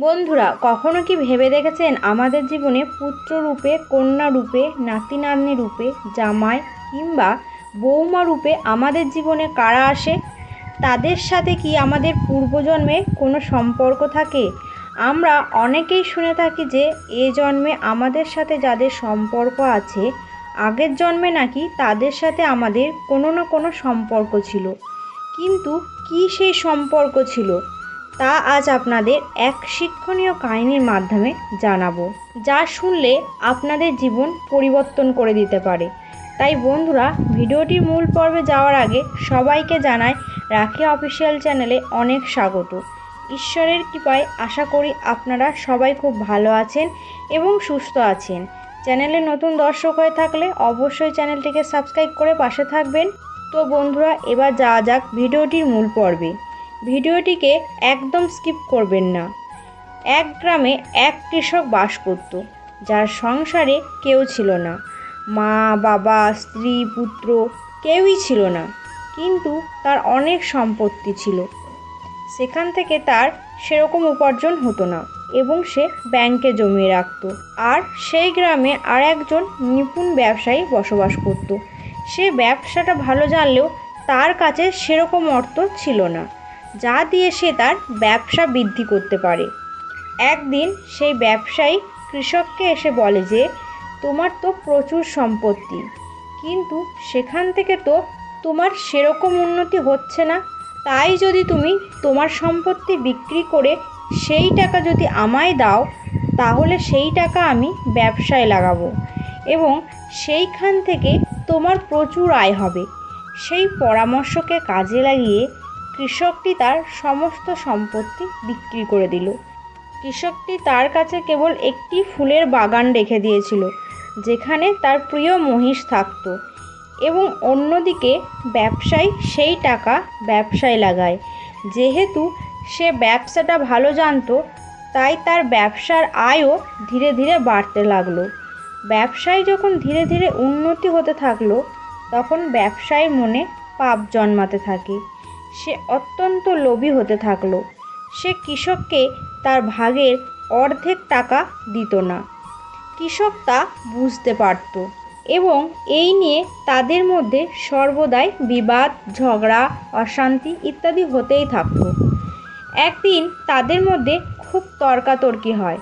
বন্ধুরা, কখনো কি ভেবে দেখেছেন আমাদের জীবনে পুত্র রূপে, কন্যা রূপে, নাতি নাতনি রূপে, জামাই কিংবা বৌমা রূপে আমাদের জীবনে কারা আসে? তাদের সাথে কি আমাদের পূর্বজন্মে কোনো সম্পর্ক থাকে? আমরা অনেকেই শুনে থাকি যে, এ জন্মে আমাদের সাথে যাদের সম্পর্ক আছে, আগের জন্মে নাকি তাদের সাথে আমাদের কোনো না কোনো সম্পর্ক ছিল। কিন্তু কী সেই সম্পর্ক ছিল? তা আজ আপনাদের এক শিক্ষণীয় কাহিনীর মাধ্যমে জানাব, যা শুনলে আপনাদের জীবন পরিবর্তন করে দিতে পারে। তাই বন্ধুরা, ভিডিওটির মূল পর্বে যাওয়ার আগে সবাইকে জানাই রাখি অফিসিয়াল চ্যানেলে অনেক স্বাগত। ঈশ্বরের কৃপায় আশা করি আপনারা সবাই খুব ভালো আছেন এবং সুস্থ আছেন। চ্যানেলে নতুন দর্শক হয়ে থাকলে অবশ্যই চ্যানেলটিকে সাবস্ক্রাইব করে পাশে থাকবেন। তো বন্ধুরা, এবার যাওয়া যাক ভিডিওটির মূল পর্বে। ভিডিওটিকে একদম স্কিপ করবেন না। এক গ্রামে এক কৃষক বাস করত, যার সংসারে কেউ ছিল না। মা, বাবা, স্ত্রী, পুত্র কেউই ছিল না, কিন্তু তার অনেক সম্পত্তি ছিল। সেখান থেকে তার সেরকম উপার্জন হতো না এবং সে ব্যাংকে জমিয়ে রাখত। আর সেই গ্রামে আর একজন নিপুণ ব্যবসায়ী বসবাস করত। সে ব্যবসাটা ভালো জানলেও তার কাছে সেরকম অর্থ ছিল না। যা দিয়ে সে তার ব্যবসা বৃদ্ধি করতে পারে। একদিন সেই ব্যবসায়ী কৃষককে এসে বলে যে, তোমার তো প্রচুর সম্পত্তি, কিন্তু সেখান থেকে তো তোমার সেরকম উন্নতি হচ্ছে না। তাই যদি তুমি তোমার সম্পত্তি বিক্রি করে সেই টাকা যদি আমায় দাও, তাহলে সেই টাকা আমি ব্যবসায় লাগাবো এবং সেইখান থেকে তোমার প্রচুর আয় হবে। সেই পরামর্শকে কাজে লাগিয়ে কৃষকটি তার সমস্ত সম্পত্তি বিক্রি করে দিল। কৃষকটি তার কাছে কেবল একটি ফুলের বাগান রেখে দিয়েছিল, যেখানে তার প্রিয় মহিষ থাকত এবং অন্যদিকে ব্যবসায়ী সেই টাকা ব্যবসায় লাগায়। যেহেতু সে ব্যবসাটা ভালো জানতো, তাই তার ব্যবসার আয়ও ধীরে ধীরে বাড়তে লাগল। ব্যবসায় যখন ধীরে ধীরে উন্নতি হতে থাকল, তখন ব্যবসায়ীর মনে পাপ জন্মাতে থাকে। সে অত্যন্ত লোভী হতে থাকল। সে কৃষককে তার ভাগের অর্ধেক টাকা দিত না। কৃষক তা বুঝতে পারত এবং এই নিয়ে তাদের মধ্যে সর্বদাই বিবাদ, ঝগড়া, অশান্তি ইত্যাদি হতেই থাকতো। একদিন তাদের মধ্যে খুব তর্কাতর্কি হয়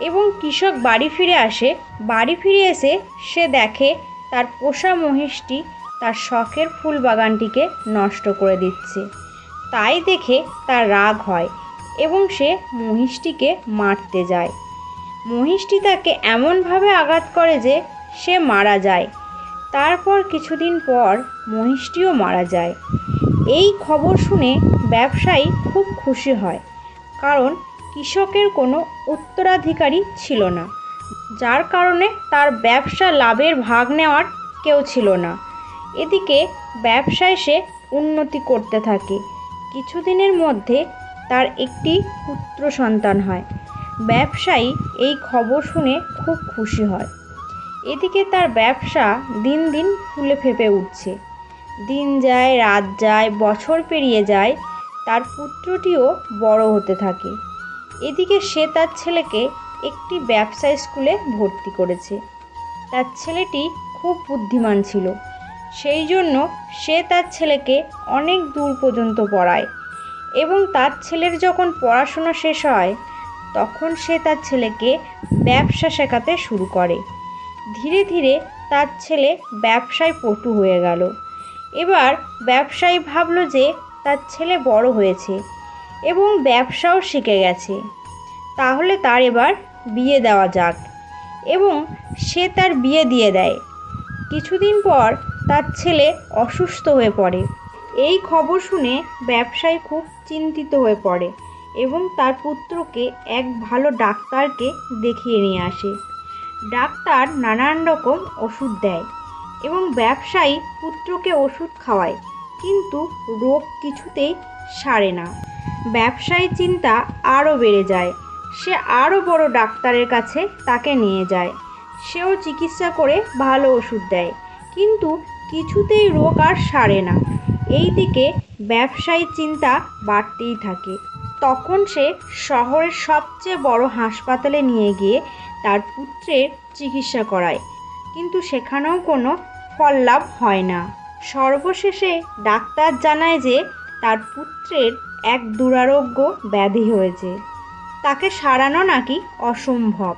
এবং কৃষক বাড়ি ফিরে আসে। বাড়ি ফিরে এসে সে দেখে তার পোষা মহিষটি তার শখের ফুল বাগানটিকে নষ্ট করে দিচ্ছে। তাই দেখে তার রাগ হয় এবং সে মহিষটিকে মারতে যায়। মহিষটি তাকে এমনভাবে আঘাত করে যে সে মারা যায়। তারপর কিছুদিন পর মহিষটিও মারা যায়। এই খবর শুনে ব্যবসায়ী খুব খুশি হয়, কারণ কৃষকের কোনো উত্তরাধিকারী ছিল না, যার কারণে তার ব্যবসা লাভের ভাগ নেওয়ার কেউ ছিল না। এদিকে ব্যবসায় সে উন্নতি করতে থাকে। কিছুদিনের মধ্যে তার একটি পুত্র সন্তান হয়। ব্যবসায়ী এই খবর শুনে খুব খুশি হয়। এদিকে তার ব্যবসা দিন দিন ফুলে ফেপে উঠছে। দিন যায়, রাত যায়, বছর পেরিয়ে যায়, তার পুত্রটিও বড় হতে থাকে। এদিকে সে তার ছেলেকে একটি ব্যবসা স্কুলে ভর্তি করেছে। তার ছেলেটি খুব বুদ্ধিমান ছিল। সেই জন্য সে তার ছেলেকে অনেক দূর পর্যন্ত পড়ায় এবং তার ছেলের যখন পড়াশোনা শেষ হয়, তখন সে তার ছেলেকে ব্যবসা শেখাতে শুরু করে। ধীরে ধীরে তার ছেলে ব্যবসায় পটু হয়ে গেল। এবার ব্যবসায়ী ভাবলো যে তার ছেলে বড় হয়েছে এবং ব্যবসাও শিখে গেছে। তাহলে তার এবার বিয়ে দেওয়া যাক এবং সে তার বিয়ে দিয়ে দেয়। কিছুদিন পর তার ছেলে অসুস্থ হয়ে পড়ে। এই খবর শুনে ব্যবসায়ী খুব চিন্তিত হয়ে পড়ে এবং তার পুত্রকে এক ভালো ডাক্তারকে দেখিয়ে নিয়ে আসে। ডাক্তার নানান রকম ওষুধ দেয় এবং ব্যবসায়ী পুত্রকে ওষুধ খাওয়ায়, কিন্তু রোগ কিছুতেই সারে না। ব্যবসায়ী চিন্তা আরও বেড়ে যায়। সে আরও বড় ডাক্তারের কাছে তাকে নিয়ে যায়। সেও চিকিৎসা করে ভালো ওষুধ দেয়, কিন্তু কিছুতেই রোগ আর সারে না। এই দিকে ব্যবসায়ী চিন্তা বাড়তেই থাকে। তখন সে শহরের সবচেয়ে বড় হাসপাতালে নিয়ে গিয়ে তার পুত্রের চিকিৎসা করায়, কিন্তু সেখানেও কোনো ফল লাভ হয় না। সর্বশেষে ডাক্তার জানায় যে তার পুত্রের এক দুরারোগ্য ব্যাধি হয়েছে। তাকে সারানো নাকি অসম্ভব।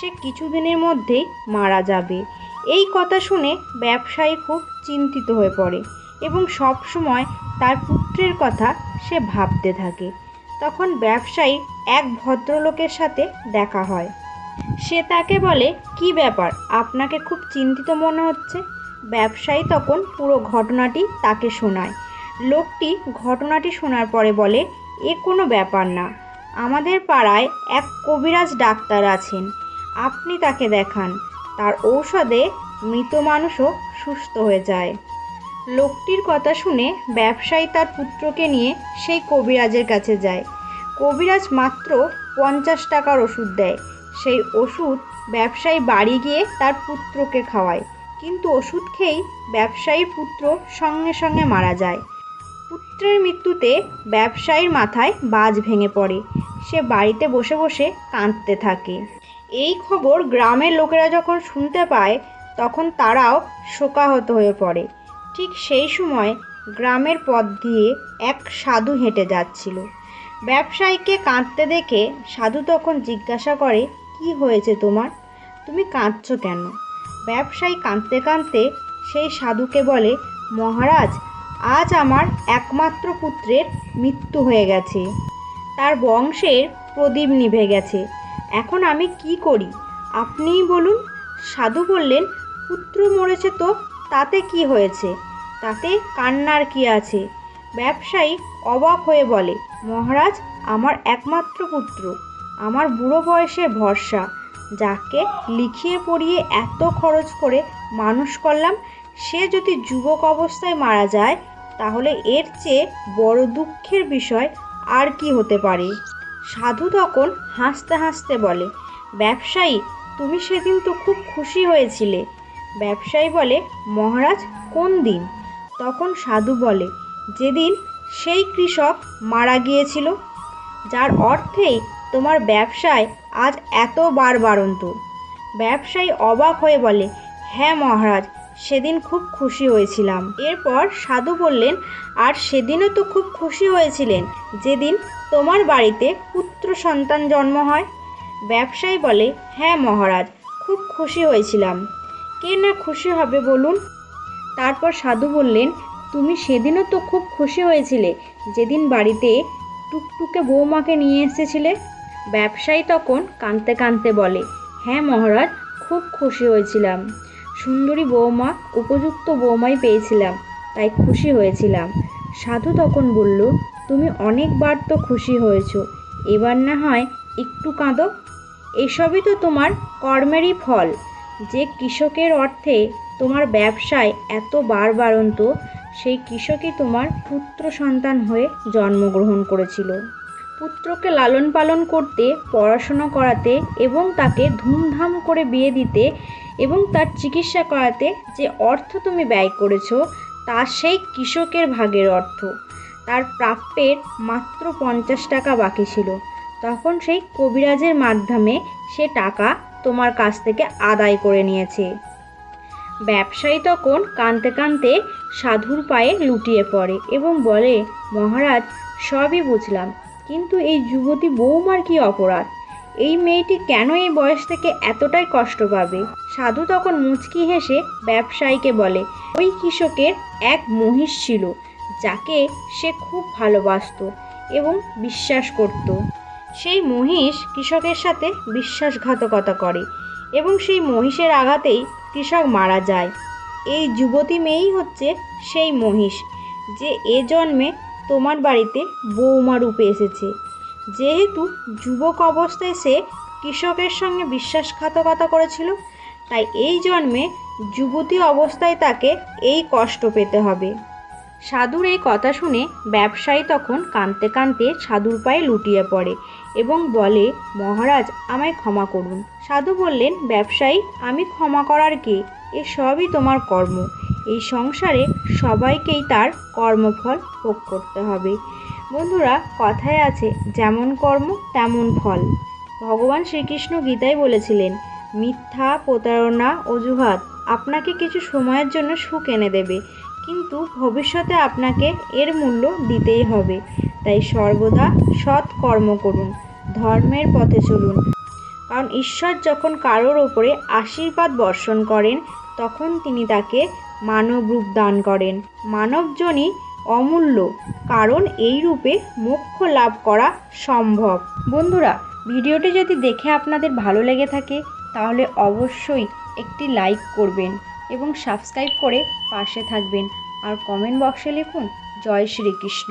সে কিছুদিনের মধ্যেই মারা যাবে। এই কথা শুনে ব্যবসায়ী খুব চিন্তিত হয়ে পড়ে এবং সব সময় তার পুত্রের কথা সে ভাবতে থাকে। তখন ব্যবসায়ী এক ভদ্রলোকের সাথে দেখা হয়। সে তাকে বলে, কি ব্যাপার? আপনাকে খুব চিন্তিত মনে হচ্ছে? ব্যবসায়ী তখন পুরো ঘটনাটি তাকে শোনায়। লোকটি ঘটনাটি শোনার পরে বলে, এ কোনো ব্যাপার না। আমাদের পাড়ায় এক কবিরাজ ডাক্তার আছেন। আপনি তাকে দেখান। তার ঔষধে মৃত মানুষও সুস্থ হয়ে যায়। লোকটির কথা শুনে ব্যবসায়ী তার পুত্রকে নিয়ে সেই কবিরাজের কাছে যায়। কবিরাজ মাত্র পঞ্চাশ টাকার ওষুধ দেয়। সেই ওষুধ ব্যবসায়ী বাড়ি গিয়ে তার পুত্রকে খাওয়ায়। কিন্তু ওষুধ খেয়েই ব্যবসায়ীর পুত্র সঙ্গে সঙ্গে মারা যায়। পুত্রের মৃত্যুতে ব্যবসায়ীর মাথায় বাজ ভেঙে পড়ে। সে বাড়িতে বসে বসে কাঁদতে থাকে। এই খবর গ্রামের লোকেরা যখন শুনতে পায়, তখন তারাও শোকাহত হয়ে পড়ে। ঠিক সেই সময় গ্রামের পথ দিয়ে এক সাধু হেঁটে যাচ্ছিল। ব্যবসায়ীকে কাঁদতে দেখে সাধু তখন জিজ্ঞাসা করে, কি হয়েছে তোমার? তুমি কাঁদছো কেন? ব্যবসায়ী কাঁদতে কাঁদতে সেই সাধুকে বলে, মহারাজ, আজ আমার একমাত্র পুত্রের মৃত্যু হয়ে গেছে। তার বংশের প্রদীপ নিভে গেছে। এখন আমি কি করি? আপনিই বলুন। সাধু বললেন, পুত্র মরেছে তো, তাতে কি হয়েছে? তাতে কান্নার কি আছে? ব্যবসায়ী অবাক হয়ে বলে, মহারাজ, আমার একমাত্র পুত্র। আমার বুড়ো বয়সের ভরসা। যাকে লিখিয়ে পড়িয়ে এত খরচ করে মানুষ করলাম, সে যদি যুবক অবস্থায় মারা যায়, তাহলে এর চেয়ে বড় দুঃখের বিষয় আর কি হতে পারে? সাধু তখন হাসতে হাসতে বলে, ব্যবসায়ী, তুমি সেদিন তো খুব খুশি হয়েছিলে। ব্যবসায়ী বলে, মহারাজ, কোন দিন? তখন সাধু বলে, যেদিন সেই কৃষক মারা গিয়েছিল, যার অর্থেই তোমার ব্যবসায় আজ এত বাড়বাড়ন্ত ব্যবসায়ী অবাক হয়ে বলে হ্যাঁ মহারাজ সেদিন খুব খুশি হয়েছিলাম। এরপর সাধু বললেন, আর সেদিনও তো খুব খুশি হয়েছিলেন, যেদিন তোমার বাড়িতে পুত্র সন্তান জন্ম হয়। ব্যবসায়ী বলে হ্যাঁ মহারাজ, খুব খুশি হয়েছিলাম। কে না খুশি হবে বলুন? তারপর সাধু বললেন, তুমি সেদিনও তো খুব খুশি হয়েছিলে, যেদিন বাড়িতে টুকটুকে বৌমাকে নিয়ে এসেছিলে? ব্যবসায়ী তখন কাঁদতে কাঁদতে বলে হ্যাঁ মহারাজ, খুব খুশি হয়েছিলাম। সুন্দরী বৌমা, উপযুক্ত বৌমাই পেয়েছিলাম, তাই খুশি হয়েছিলাম। সাধু তখন বলল, তুমি অনেকবার তো খুশি হয়েছো, এবার না হয় একটু কাঁদো। এসবই তো তোমার কর্মেরই ফল। যে কৃষকের অর্থে তোমার ব্যবসায় এত বার বারবারন্ত সেই কৃষকই তোমার পুত্র সন্তান হয়ে জন্মগ্রহণ করেছিল। পুত্রকে লালন পালন করতে, পড়াশোনা করাতে এবং তাকে ধুমধাম করে বিয়ে দিতে এবং তার চিকিৎসা করাতে যে অর্থ তুমি ব্যয় করেছ, তা সেই কৃষকের ভাগের অর্থ। তার প্রাপ্যের মাত্র পঞ্চাশ টাকা বাকি ছিল। তখন সেই কবিরাজের মাধ্যমে সে টাকা তোমার কাছ থেকে আদায় করে নিয়েছে। ব্যবসায়ী তখন কাঁদতে কাঁদতে সাধুর পায়ে লুটিয়ে পড়ে এবং বলে, মহারাজ, সবই বুঝলাম। কিন্তু এই যুবতী বৌমার কি অপরাধ? এই মেয়েটি কেন এই বয়স থেকে এতটাই কষ্ট পাবে? সাধু তখন মুচকি হেসে ব্যবসায়ীকে বলে, ওই কৃষকের এক মহিষ ছিল, যাকে সে খুব ভালোবাসতো এবং বিশ্বাস করত। সেই মহিষ কৃষকের সাথে বিশ্বাসঘাতকতা করে এবং সেই মহিষের আঘাতেই কৃষক মারা যায়। এই যুবতী মেয়েই হচ্ছে সেই মহিষ, যে এ জন্মে তোমার বাড়িতে বৌমা রূপে এসেছে। যেহেতু যুবক অবস্থায় সে কৃষকের সঙ্গে বিশ্বাসঘাতকতা করেছিল, তাই এই জন্মে যুবতী অবস্থায় তাকে এই কষ্ট পেতে হবে। সাধুর এই কথা শুনে ব্যবসায়ী তখন কাঁদতে কাঁদতে সাধুর পায়ে লুটিয়ে পড়ে এবং বলে, মহারাজ, আমায় ক্ষমা করুন। সাধু বললেন, ব্যবসায়ী, আমি ক্ষমা করার কে? এ সবই তোমার কর্ম। এই সংসারে সবাইকেই তার কর্মফল ভোগ করতে হবে। বন্ধুরা, কথায় আছে, যেমন কর্ম, তেমন ফল। ভগবান শ্রীকৃষ্ণ গীতায় বলেছিলেন, মিথ্যা, প্রতারণা, অজুহাত আপনাকে কিছু সময়ের জন্য সুখ এনে দেবে, কিন্তু ভবিষ্যতে আপনাকে এর মূল্য দিতেই হবে। তাই সর্বদা সৎ কর্ম করুন, ধর্মের পথে চলুন। কারণ ঈশ্বর যখন কারোর ওপরে আশীর্বাদ বর্ষণ করেন, তখন তিনি তাকে মানব রূপ দান করেন। মানবজনই অমূল্য, কারণ এই রূপে মোক্ষ লাভ করা সম্ভব। বন্ধুরা, ভিডিওটি যদি দেখে আপনাদের ভালো লেগে থাকে, তাহলে অবশ্যই একটি লাইক করবেন এবং সাবস্ক্রাইব করে পাশে থাকবেন। আর কমেন্ট বক্সে লিখুন, জয় শ্রীকৃষ্ণ।